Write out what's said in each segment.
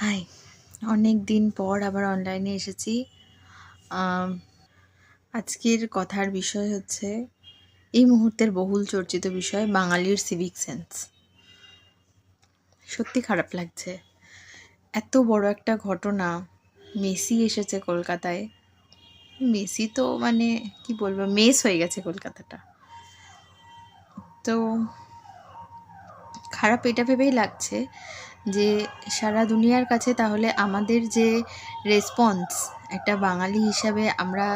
High, অনেক দিন পর আবার অনলাইনে এসেছি। আজকের কথার বিষয় হচ্ছে, এই মুহূর্তের বহুল চর্চিত বিষয় বাঙালির সিভিক সেন্স সত্যি খারাপ লাগছে। এত বড় একটা ঘটনা, মেসি এসেছে কলকাতায়। মেসি তো মানে কি বলব, মেস হয়ে গেছে কলকাতাটা। তো, খারাপ এটা ভেবেই লাগছে যে সারা দুনিয়ার কাছে তাহলে আমাদের যে রেসপন্স একটা বাঙালি হিসাবে আমরা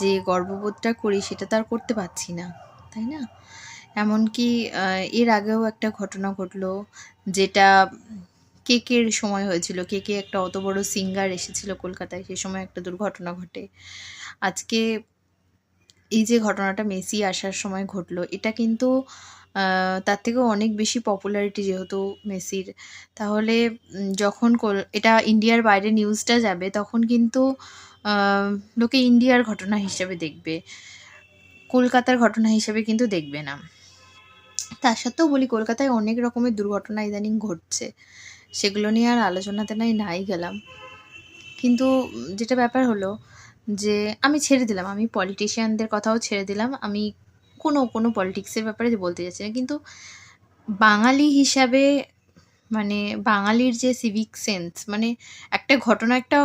যে গর্ববোধটা করি সেটা তো আর করতে পারছি না, তাই না? এমনকি এর আগেও একটা ঘটনা ঘটলো যেটা কেকের সময় হয়েছিল কেকে একটা অত বড় সিঙ্গার এসেছিল কলকাতায়, সে সময় একটা দুর্ঘটনা ঘটে। আজকে এই যে ঘটনাটা মেসি আসার সময় ঘটলো, এটা কিন্তু তার থেকেও অনেক বেশি পপুলারিটি যেহেতু মেসির। তাহলে যখন এটা ইন্ডিয়ার বাইরে নিউজটা যাবে, তখন কিন্তু লোকে ইন্ডিয়ার ঘটনা হিসেবে দেখবে। কলকাতার ঘটনা হিসেবে কিন্তু দেখবে না। তার সত্ত্বেও বলি, কলকাতায় অনেক রকমের দুর্ঘটনা ইদানিং ঘটছে। সেগুলো নিয়ে আর আলোচনাতে নাই নাই গেলাম। কিন্তু যেটা ব্যাপার হলো যে, আমি ছেড়ে দিলাম। আমি পলিটিশিয়ানদের কথাও ছেড়ে দিলাম। আমি কোনো কোনো পলিটিক্সের ব্যাপারে বলতে যাচ্ছি না। কিন্তু বাঙালি হিসাবে মানে বাঙালির যে সিভিক সেন্স মানে একটা ঘটনা, একটা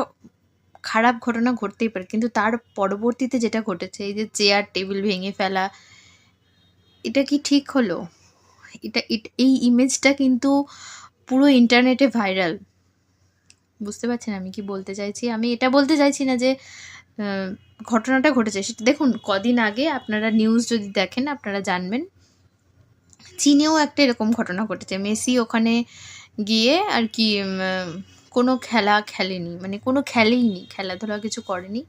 খারাপ ঘটনা ঘটতেই পারে। কিন্তু তার পরবর্তীতে যেটা ঘটেছে, এই যে চেয়ার টেবিল ভেঙে ফেলা, এটা কি ঠিক হলো? এটা এই ইমেজটা কিন্তু পুরো ইন্টারনেটে ভাইরাল বুঝতে পারছেন আমি কি বলতে চাইছি? আমি এটা বলতে চাইছি না যে ঘটনাটা ঘটেছে। সেটা দেখুন, কদিন আগে আপনারা নিউজ যদি দেখেন, আপনারা জানবেন, চীনেও একটা এরকম ঘটনা ঘটেছে। মেসি ওখানে গিয়ে আর কি কোনো খেলা খেলেনি মানে কোনো খেলেইনি, খেলাধুলা কিছু করেনি।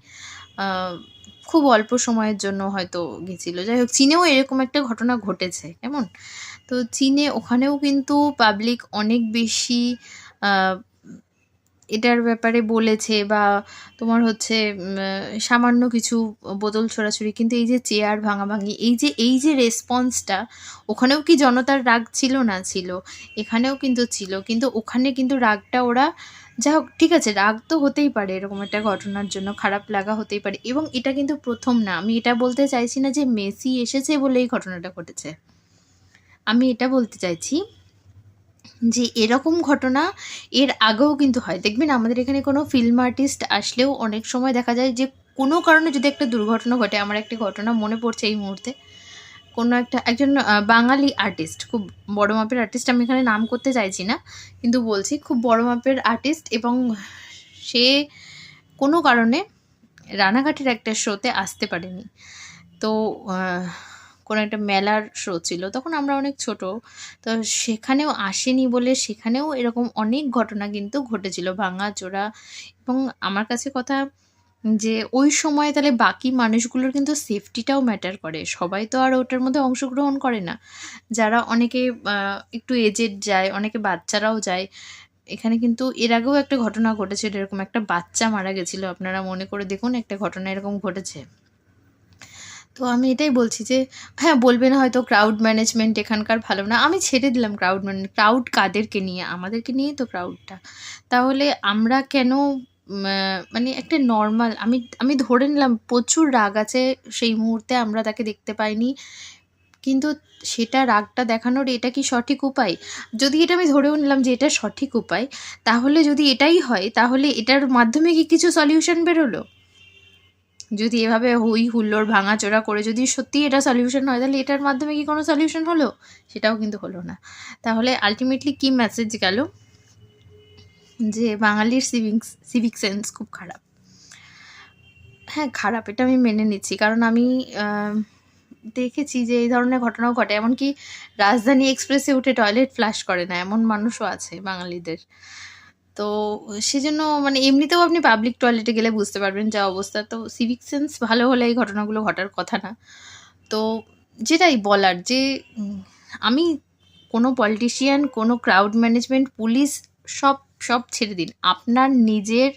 খুব অল্প সময়ের জন্য হয়তো গেছিল। যাই হোক, চীনেও এরকম একটা ঘটনা ঘটেছে, কেমন? তো চীনে ওখানেও কিন্তু পাবলিক অনেক বেশি এটার ব্যাপারে বলেছে বা তোমার হচ্ছে সামান্য কিছু বোতল ছোড়াছুড়ি, কিন্তু এই যে চেয়ার ভাঙাভাঙি, এই যে এই যে রেসপন্সটা ওখানেও কি জনতার রাগ ছিল না ছিল? এখানেও কিন্তু ছিল, কিন্তু ওখানে কিন্তু রাগটা ওরা, যা হোক, ঠিক আছে, রাগ তো হতেই পারে এরকম একটা ঘটনার জন্য, খারাপ লাগা হতেই পারে, এবং এটা কিন্তু প্রথম না। আমি এটা বলতে চাইছি না যে মেসি এসেছে বলে এই ঘটনাটা ঘটেছে। আমি এটা বলতে চাইছি যে এরকম ঘটনা এর আগেও কিন্তু হয়। দেখবেন আমাদের এখানে কোনো ফিল্ম আর্টিস্ট আসলেও অনেক সময় দেখা যায় যে কোনো কারণে যদি একটা দুর্ঘটনা ঘটে, আমার একটি ঘটনা মনে পড়ছে এই মুহূর্তে, কোনো একটা একজন বাঙালি আর্টিস্ট খুব বড় মাপের আর্টিস্ট আমি এখানে নাম করতে চাইছি না, কিন্তু বলছি খুব বড় মাপের আর্টিস্ট এবং সে কোনো কারণে রানাঘাটের একটা শোতে আসতে পারেনি। তো কোনো একটা মেলার শো ছিল, তখন আমরা অনেক ছোট। তো সেখানেও আসেনি বলে সেখানেও এরকম অনেক ঘটনা কিন্তু ঘটেছিল ভাঙা চোরা এবং আমার কাছে কথা যে, ওই সময় তাহলে বাকি মানুষগুলোর কিন্তু সেফটিটাও ম্যাটার করে। সবাই তো আর ওটার মধ্যে অংশগ্রহণ করে না। যারা অনেকে একটু এজেড যায়, অনেকে বাচ্চারাও যায়, এখানে কিন্তু এর আগেও একটা ঘটনা ঘটেছিল, এরকম একটা বাচ্চা মারা গেছিল, আপনারা মনে করে দেখুন একটা ঘটনা এরকম ঘটেছে। তো আমি এটাই বলছি যে হ্যাঁ বলবেন হয়তো ক্রাউড ম্যানেজমেন্ট এখানকার ভালো না। আমি ছেড়ে দিলাম ক্রাউড ম্যানেজ ক্রাউড কাদেরকে নিয়ে, আমাদেরকে নিয়েই তো ক্রাউডটা তাহলে আমরা কেন মানে একটা নর্মাল আমি আমি ধরে নিলাম প্রচুর রাগ আছে সেই মুহূর্তে আমরা তাকে দেখতে পাইনি। কিন্তু সেটা রাগটা দেখানোর এটা কি সঠিক উপায়? যদি এটা আমি ধরেও নিলাম যে এটা সঠিক উপায়, তাহলে যদি এটাই হয়, তাহলে এটার মাধ্যমে কি কিছু সলিউশন বেরোলো? যদি এভাবে হই হুল্লোড়, ভাঙাচোরা করে যদি সত্যি এটা সলিউশন হয়, তাহলে এটার মাধ্যমে কি কোনো সলিউশন হলো? সেটাও কিন্তু হলো না। তাহলে আলটিমেটলি কি মেসেজ গেল? যে বাঙালির সিভিক সিভিক সেন্স খুব খারাপ। হ্যাঁ খারাপ, এটা আমি মেনে নিচ্ছি। কারণ আমি দেখেছি যে এই ধরনের ঘটনাও ঘটে। এমনকি রাজধানী এক্সপ্রেসে উঠে টয়লেট ফ্লাশ করে না, এমন মানুষও আছে বাঙালিদের। তো সেজন্য মানে এমনিতেও আপনি পাবলিক টয়লেটে গেলে বুঝতে পারবেন যা অবস্থা। তো সিভিক সেন্স ভালো হলে এই ঘটনাগুলো ঘটার কথা না। তো যেটাই বলার যে আমি কোনো পলিটিশিয়ান কোনো ক্রাউড ম্যানেজমেন্ট পুলিশ সব সব ছেড়ে দিন। আপনার নিজের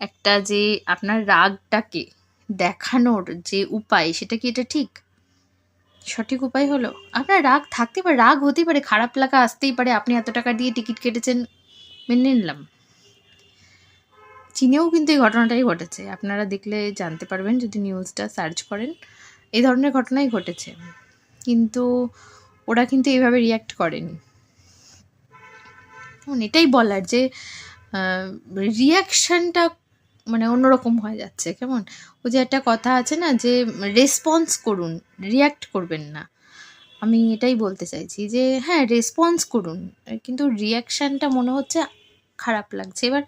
একটা যে, আপনার রাগটাকে দেখানোর যে উপায়, সেটা কি এটা ঠিক? সঠিক উপায় হলো? আপনার রাগ থাকতে পারে, রাগ হতেই পারে, খারাপ লাগা আসতেই পারে। আপনি এত টাকা দিয়ে টিকিট কেটেছেন মেনে নিলাম। চীনেও কিন্তু এই ঘটনাটাই ঘটেছে। আপনারা দেখলে জানতে পারবেন যদি নিউজটা সার্চ করেন, এই ধরনের ঘটনাই ঘটেছে। কিন্তু ওরা কিন্তু এইভাবে রিয়্যাক্ট করেনি। এখন এটাই বলার যে রিয়াকশানটা মানে অন্যরকম হয়ে যাচ্ছে। কেমন? ওই যে একটা কথা আছে না যে রেসপন্স করুন রিয়্যাক্ট করবেন না। আমি এটাই বলতে চাইছি যে হ্যাঁ রেসপন্স করুন। কিন্তু রিয়াকশানটা মনে হচ্ছে খারাপ লাগছে। এবার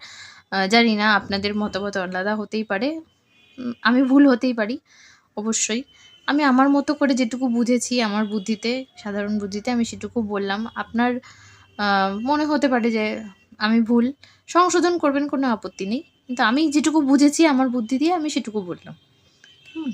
জানি না আপনাদের মতামত আলাদা হতেই পারে। আমি ভুল হতেই পারি, অবশ্যই। আমি আমার মতো করে যেটুকু বুঝেছি আমার বুদ্ধিতে, সাধারণ বুদ্ধিতে আমি সেটুকু বললাম। আপনার মনে হতে পারে যে আমি ভুল। সংশোধন করবেন, কোনো আপত্তি নেই। কিন্তু আমি যেটুকু বুঝেছি আমার বুদ্ধি দিয়ে আমি সেটুকু বললাম। হুম।